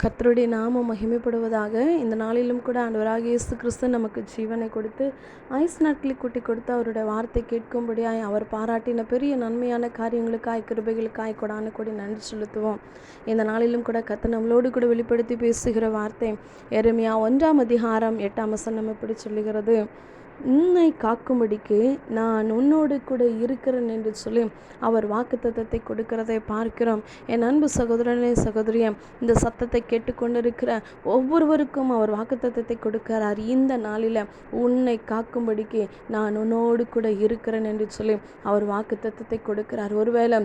கர்த்தருடைய நாமம் மகிமைப்படுவதாக இந்த நாளிலும் கூட ஆண்டவராக இயேசு கிறிஸ்து நமக்கு ஜீவனை கொடுத்து ஐஸ் நாட்களை கூட்டி கொடுத்து அவருடைய வார்த்தை கேட்கும்படியாய் அவர் பாராட்டின பெரிய நன்மையான காரியங்களுக்காய் கிருபைகளுக்காய் கொடான கூடி நன்றி செலுத்துவோம். இந்த நாளிலும் கூட கத்த நம்மளோடு கூட வெளிப்படுத்தி பேசுகிற வார்த்தை எருமையா ஒன்றாம் அதிகாரம் எட்டாம் வசனம் எப்படி சொல்லுகிறது. உன்னை காக்கும்படிக்கு நான் உன்னோடு கூட இருக்கிறேன் என்று சொல்லி அவர் வாக்குத்தத்தத்தை கொடுக்கிறதை பார்க்கிறோம். என் அன்பு சகோதரனே சகோதரியம் இந்த சத்தத்தை கேட்டுக்கொண்டிருக்கிற ஒவ்வொருவருக்கும் அவர் வாக்குத்தத்தத்தை கொடுக்கிறார். இந்த நாளில் உன்னை காக்கும்படிக்கு நான் உன்னோடு கூட இருக்கிறேன் என்று சொல்லி அவர் வாக்குத்தத்தத்தை கொடுக்கிறார். ஒருவேளை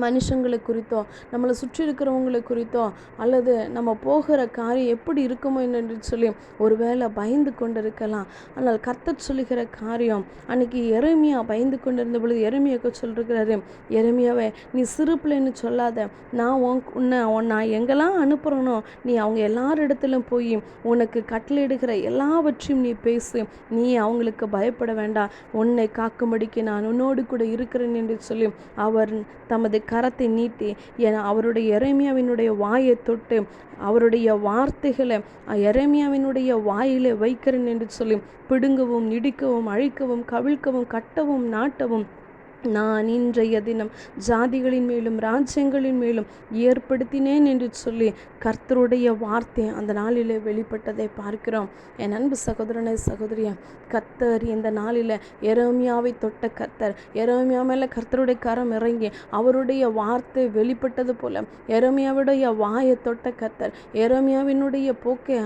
மனுஷங்களை குறித்தோ நம்மளை சுற்றி இருக்கிறவங்களை குறித்தோ அல்லது நம்ம போகிற காரியம் எப்படி இருக்குமோ என்று சொல்லி ஒருவேளை பயந்து கொண்டு இருக்கலாம் ஆனால் கர்த்தர் சொல்லுகிற காரியம் அன்னைக்கு எருமையா பயந்து கொண்டு இருந்த பொழுது எருமையாக்க சொல்லிருக்கிறாரு எருமையாவே நீ சிறு பிள்ளைன்னு சொல்லாத. நான் உன் உன்னை நான் எங்கெல்லாம் அனுப்புகிறனோ நீ அவங்க எல்லார் இடத்துலையும் போய் உனக்கு கட்டளையிடுகிற எல்லாவற்றையும் நீ பேசு. நீ அவங்களுக்கு பயப்பட வேண்டாம். உன்னை காக்கும்படிக்கு நான் உன்னோடு கூட இருக்கிறேன் என்று சொல்லி அவர் தமது கரத்தை நீட்டி என அவருடைய எரேமியாவினுடைய வாயை தொட்டு அவருடைய வார்த்தைகளை எரேமியாவினுடைய வாயிலே வைக்கிறேன் என்று சொல்லி பிடுங்கவும் இடிக்கவும் அழிக்கவும் கவிழ்க்கவும் கட்டவும் நாட்டவும் நான் இன்றைய தினம் ஜாதிகளின் மேலும் ராஜ்யங்களின் மேலும் ஏற்படுத்தினேன் என்று சொல்லி கர்த்தருடைய வார்த்தை அந்த நாளில் வெளிப்பட்டதை பார்க்கிறோம். என் அன்பு சகோதரனை சகோதரிய கர்த்தர் இந்த நாளில் எரோமியாவை தொட்ட கர்த்தர் எரோமியா மேலே கர்த்தருடைய கரம் இறங்கி அவருடைய வார்த்தை வெளிப்பட்டது போல எரோமியாவுடைய வாயை தொட்ட கர்த்தர் எரோமியாவினுடைய போக்கை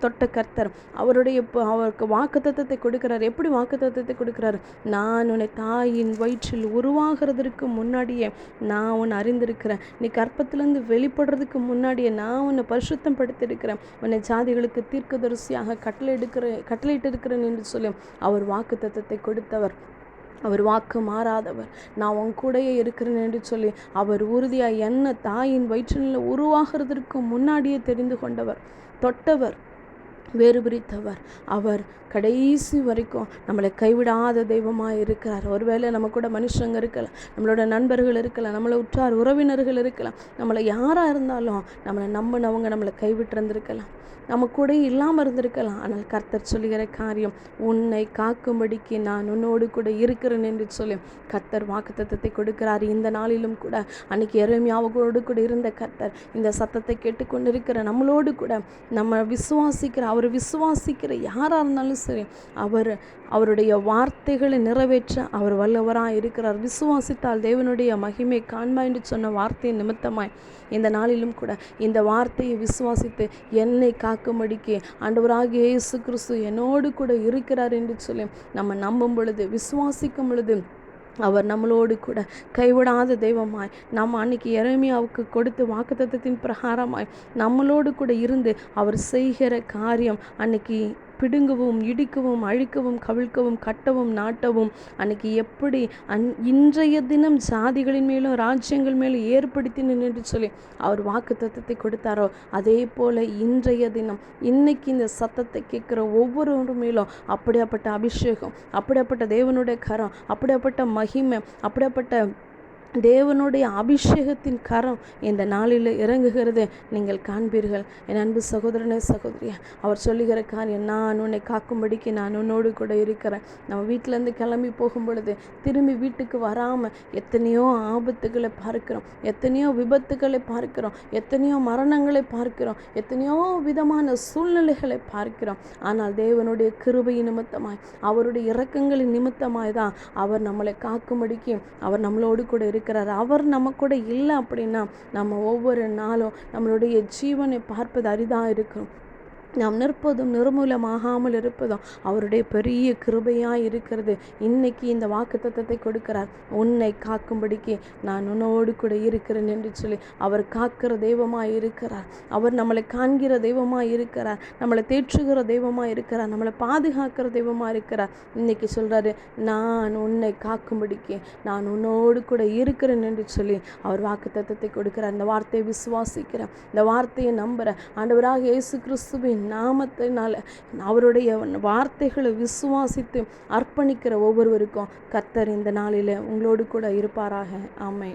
தொட்ட கர்த்தர் அவருடைய அவருக்கு வாக்கு தத்துவத்தை கொடுக்கிறார். எப்படி வாக்கு தத்துவத்தை கொடுக்கிறார்? நான் உன்னை தாயின் வயிற்றில் நீ உருவாகிறதுக்கு முன்னாடியே நான் உன்னை அறிந்திருக்கிறேன். நீ கற்பத்திலேருந்து வெளிப்படுறதுக்கு முன்னாடியே நான் உன்னை பரிசுத்தம் படுத்திருக்கிறேன் உன்னை ஜாதிகளுக்கு தீர்க்கதரிசியாக கட்டளை எடுக்கிற கட்டளையிட்டு இருக்கிறேன் என்று சொல்லி அவர் வாக்கு தத்துவத்தை கொடுத்தவர். அவர் வாக்கு மாறாதவர். நான் உன் கூடையே இருக்கிறேன் என்று சொல்லி அவர் உறுதியாக என்ன தாயின் வயிற்றில் உருவாகிறதுக்கு முன்னாடியே தெரிந்து கொண்டவர். தொட்டவர். வேறுபிரித்தவர். அவர் கடைசி வரைக்கும் நம்மளை கைவிடாத தெய்வமாக இருக்கிறார். ஒருவேளை நம்ம கூட மனுஷங்க இருக்கலாம் நம்மளோட நண்பர்கள் இருக்கலாம் நம்மளை உற்றார் உறவினர்கள் இருக்கலாம். நம்மளை யாராக இருந்தாலும் நம்மளை நம்பினவங்க நம்மளை கைவிட்டிருந்திருக்கலாம். நம்ம கூட இல்லாமல் இருந்திருக்கலாம். ஆனால் கர்த்தர் சொல்லுகிற காரியம் உன்னை காக்கும்படிக்கு நான் உன்னோடு கூட இருக்கிறேன் என்று சொல்லி கர்த்தர் வாக்குத்தத்தை கொடுக்கிறார். இந்த நாளிலும் கூட அன்னைக்கு எருமையாவோடு கூட இருந்த கர்த்தர் இந்த சத்தத்தை கேட்டுக்கொண்டிருக்கிற நம்மளோடு கூட நம்ம விசுவாசிக்கிற அவர் அவர் விசுவாசிக்கிற யாராக இருந்தாலும் சரி அவர் அவருடைய வார்த்தைகளை நிறைவேற்ற அவர் வல்லவராக இருக்கிறார். விசுவாசித்தால் தேவனுடைய மகிமை காண்பா என்று சொன்ன வார்த்தையின் நிமித்தமாய் இந்த நாளிலும் கூட இந்த வார்த்தையை விசுவாசித்து என்னை காக்கும்படிக்கு ஆண்டவராக இயேசு கிறிஸ்து என்னோடு கூட இருக்கிறார் என்று சொல்லி நம்ம நம்பும் பொழுது விசுவாசிக்கும் பொழுது அவர் நம்மளோடு கூட கைவிடாத தெய்வமாய் நம்ம அன்னைக்கு இறைமையாவுக்கு கொடுத்து வாக்குத்தத்தின் பிரகாரமாய் நம்மளோடு கூட இருந்து அவர் செய்கிற காரியம் அன்னைக்கு பிடுங்கவும் இடிக்கவும் அழிக்கவும் கவிழ்க்கவும் கட்டவும் நாட்டவும் அன்னைக்கு எப்படி அன் இன்றைய தினம் ஜாதிகளின் மேலும் ராஜ்யங்கள் மேலும் ஏற்படுத்தி நின்று சொல்லி அவர் வாக்கு தத்துவத்தை கொடுத்தாரோ அதே போல் இன்றைய தினம் இன்னைக்கு இந்த சத்தத்தை கேட்குற ஒவ்வொருவரும் மேலும் அப்படியாப்பட்ட அபிஷேகம் அப்படியாப்பட்ட தேவனுடைய கரம் அப்படியாப்பட்ட மகிமை அப்படியாப்பட்ட தேவனுடைய அபிஷேகத்தின் கரம் இந்த நாளில் இறங்குகிறது நீங்கள் காண்பீர்கள். என் அன்பு சகோதரனே சகோதரியா அவர் சொல்லுகிற காரியம் நான் உன்னை காக்கும்படிக்கு நான் உன்னோடு கூட இருக்கிறேன். நம்ம வீட்டிலேருந்து கிளம்பி போகும் பொழுது திரும்பி வீட்டுக்கு வராமல் எத்தனையோ ஆபத்துகளை பார்க்கிறோம். எத்தனையோ விபத்துகளை பார்க்கிறோம். எத்தனையோ மரணங்களை பார்க்கிறோம். எத்தனையோ விதமான சூழ்நிலைகளை பார்க்கிறோம். ஆனால் தேவனுடைய கிருபை நிமித்தமாய் அவருடைய இறக்கங்களின் நிமித்தமாய் தான் அவர் நம்மளை காக்கும்படிக்கு அவர் நம்மளோடு கூட இருக்கிற இருக்கிறார். அவர் நம்ம கூட இல்லை அப்படின்னா நம்ம ஒவ்வொரு நாளும் நம்மளுடைய ஜீவனை பார்ப்பது அரிதாக இருக்கும். நாம் நிற்பதும் நிர்மூலமாகாமல் இருப்பதும் அவருடைய பெரிய கிருபையாக இருக்கிறது. இன்னைக்கு இந்த வாக்கு தத்தத்தை கொடுக்கிறார். உன்னை காக்கும்படிக்கு நான் உன்னோடு கூட இருக்கிறேன் என்று சொல்லி அவர் காக்கிற தெய்வமாக இருக்கிறார். அவர் நம்மளை காண்கிற தெய்வமாக இருக்கிறார். நம்மளை தேற்றுகிற தெய்வமாக இருக்கிறார். நம்மளை பாதுகாக்கிற தெய்வமாக இருக்கிறார். இன்னைக்கு சொல்கிறாரு நான் உன்னை காக்கும்படிக்கு நான் உன்னோடு கூட இருக்கிறேன் என்று சொல்லி அவர் வாக்கு தத்தத்தை கொடுக்கிறார். இந்த வார்த்தையை விசுவாசிக்கிறேன். இந்த வார்த்தையை நம்புகிறேன் ஆண்டவராக இயேசு கிறிஸ்துவின் நாமத்தினால் அவருடைய வார்த்தைகளை விசுவாசித்து அர்ப்பணிக்கிற ஒவ்வொருவருக்கும் கத்தர் இந்த நாளில் உங்களோடு கூட இருப்பாராக. ஆமை